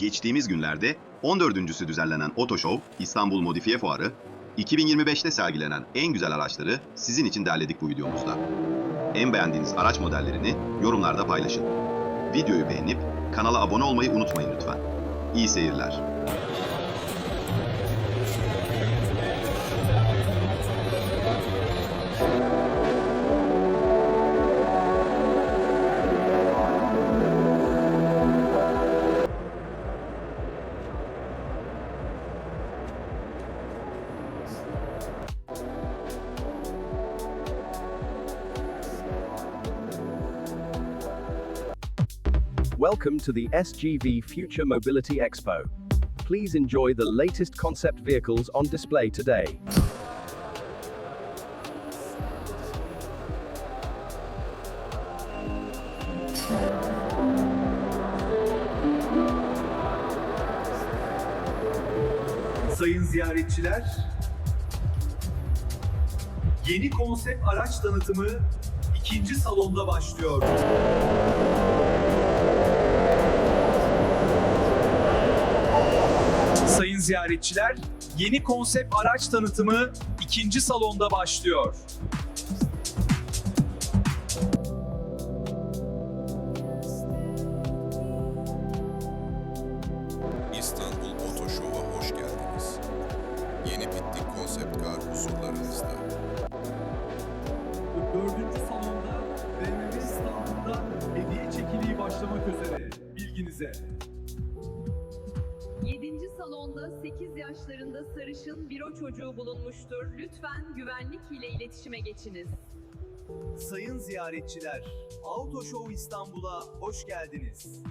Geçtiğimiz günlerde 14.sü düzenlenen Oto Show İstanbul Modifiye Fuarı, 2025'te sergilenen en güzel araçları sizin için derledik bu videomuzda. En beğendiğiniz araç modellerini yorumlarda paylaşın. Videoyu beğenip kanala abone olmayı unutmayın lütfen. İyi seyirler. Welcome to the SGV Future Mobility Expo. Please enjoy the latest concept vehicles on display today. Sayın ziyaretçiler, yeni konsept araç tanıtımı ikinci salonda başlıyor. Sayın ziyaretçiler, yeni konsept araç tanıtımı ikinci salonda başlıyor. İstanbul Oto Show'a hoş geldiniz. Yeni bittik konsept kar huzurlarınızda. Dördüncü salonda BMW İstanbul'da hediye çekiliği başlamak üzere. Bilginize. 7. salonda 8 yaşlarında sarışın bir o çocuğu bulunmuştur. Lütfen güvenlik ile iletişime geçiniz. Sayın ziyaretçiler, Auto Show İstanbul'a hoş geldiniz.